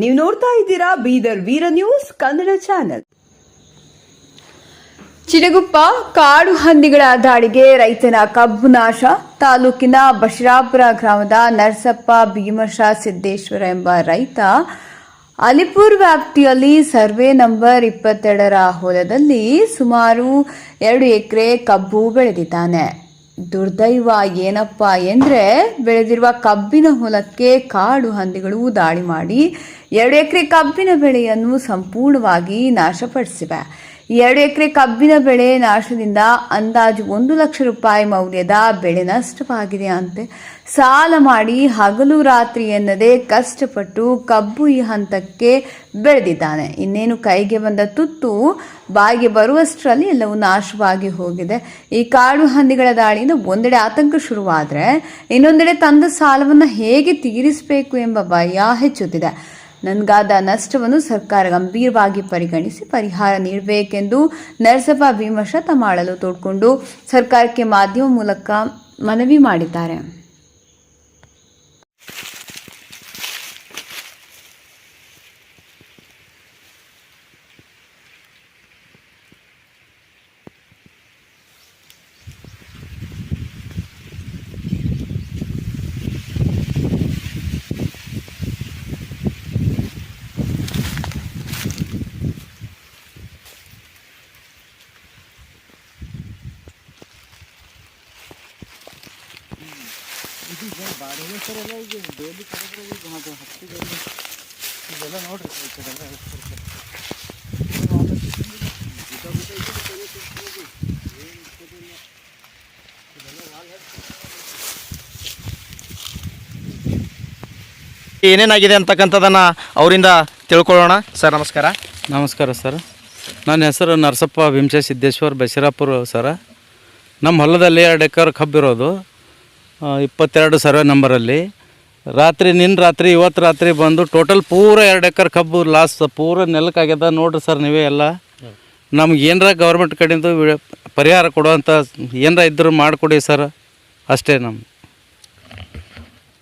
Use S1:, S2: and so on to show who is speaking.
S1: ನೀವು ನೋಡ್ತಾ ಇದ್ದೀರಾ ಬೀದರ್ ವೀರ ನ್ಯೂಸ್ ಕನ್ನಡ ಚಾನೆಲ್. ಚಿರಗುಪ್ಪ ಕಾಡು ಹಂದಿಗಳ ದಾಳಿಗೆ ರೈತನ ಕಬ್ಬು ನಾಶ. ತಾಲೂಕಿನ ಬಶಿರಾಪುರ ಗ್ರಾಮದ ನರಸಪ್ಪ ಭೀಮಶ ಸಿದ್ದೇಶ್ವರ ಎಂಬ ರೈತ ಅಲಿಪುರ್ ವ್ಯಾಪ್ತಿಯಲ್ಲಿ ಸರ್ವೆ ನಂಬರ್ ಇಪ್ಪತ್ತೆರಡರ ಹೊಲದಲ್ಲಿ ಸುಮಾರು ಎರಡು ಎಕರೆ ಕಬ್ಬು ಬೆಳೆದಿದ್ದಾನೆ. ದುರ್ದೈವ ಏನಪ್ಪ ಎಂದರೆ ಬೆಳೆದಿರುವ ಕಬ್ಬಿನ ಹೊಲಕ್ಕೆ ಕಾಡು ಹಂದಿಗಳು ದಾಳಿ ಮಾಡಿ ಎರಡು ಎಕರೆ ಕಬ್ಬಿನ ಬೆಳೆಯನ್ನು ಸಂಪೂರ್ಣವಾಗಿ ನಾಶಪಡಿಸಿವೆ. ಎರಡು ಎಕರೆ ಕಬ್ಬಿನ ಬೆಳೆ ನಾಶದಿಂದ ಅಂದಾಜು ಒಂದು ಲಕ್ಷ ರೂಪಾಯಿ ಮೌಲ್ಯದ ಬೆಳೆ ನಷ್ಟವಾಗಿದೆ ಅಂತೆ. ಸಾಲ ಮಾಡಿ ಹಗಲು ರಾತ್ರಿ ಎನ್ನದೆ ಕಷ್ಟಪಟ್ಟು ಕಬ್ಬು ಈ ಹಂತಕ್ಕೆ ಬೆಳೆದಿದ್ದಾನೆ. ಇನ್ನೇನು ಕೈಗೆ ಬಂದ ತುತ್ತು ಬಾಯಿಗೆ ಬರುವಷ್ಟರಲ್ಲಿ ಎಲ್ಲವೂ ನಾಶವಾಗಿ ಹೋಗಿದೆ. ಈ ಕಾಡು ಹಂದಿಗಳ ದಾಳಿಯಿಂದ ಒಂದೆಡೆ ಆತಂಕ ಶುರುವಾದರೆ ಇನ್ನೊಂದೆಡೆ ತಂದ ಸಾಲವನ್ನು ಹೇಗೆ ತೀರಿಸಬೇಕು ಎಂಬ ಭಯ ಹೆಚ್ಚುತ್ತಿದೆ. ನನ್ಗಾದ ನಷ್ಟವನ್ನು ಸರ್ಕಾರ ಗಂಭೀರವಾಗಿ ಪರಿಗಣಿಸಿ ಪರಿಹಾರ ನೀಡಬೇಕೆಂದು ನರಸಭಾ ಭೀಮಶ ಮಾಡಲು ತೋಡ್ಕೊಂಡು ಸರ್ಕಾರಕ್ಕೆ ಮಾಧ್ಯಮ ಮೂಲಕ ಮನವಿ ಮಾಡಿದ್ದಾರೆ.
S2: ಇದೆಲ್ಲ ನೋಡ್ರಿ ಇದೆಲ್ಲ
S3: ಏನೇನಾಗಿದೆ ಅಂತಕ್ಕಂಥದ್ದನ್ನು ಅವರಿಂದ ತಿಳ್ಕೊಳ್ಳೋಣ. ಸರ್ ನಮಸ್ಕಾರ.
S2: ನಮಸ್ಕಾರ ಸರ್. ನನ್ನ ಹೆಸರು ನರಸಪ್ಪ ಭೀಮಶ ಸಿದ್ದೇಶ್ವರ್ ಬಸೀರಾಪುರ ಸರ. ನಮ್ಮ ಹೊಲದಲ್ಲಿ ಎರಡು ಎಕರೆ ಕಬ್ಬಿರೋದು. ಇಪ್ಪತ್ತೆರಡು ಸರ್ವೆ ನಂಬರಲ್ಲಿ. ರಾತ್ರಿ ನಿನ್ನ ರಾತ್ರಿ ಇವತ್ತು ರಾತ್ರಿ ಬಂದು ಟೋಟಲ್ ಪೂರ ಎರಡು ಎಕರೆ ಕಬ್ಬು ಲಾಸ್ ಪೂರ ನೆಲಕ್ಕಾಗ್ಯದ ನೋಡ್ರಿ ಸರ್ ನೀವೇ ಎಲ್ಲ. ನಮ್ಗೆ ಏನರ ಗೌರ್ಮೆಂಟ್ ಕಡೆಯಿಂದ ಪರಿಹಾರ ಕೊಡುವಂಥ ಏನರ ಇದ್ದರೂ ಮಾಡಿಕೊಡಿ ಸರ್. ಅಷ್ಟೇ ನಮ್ಮ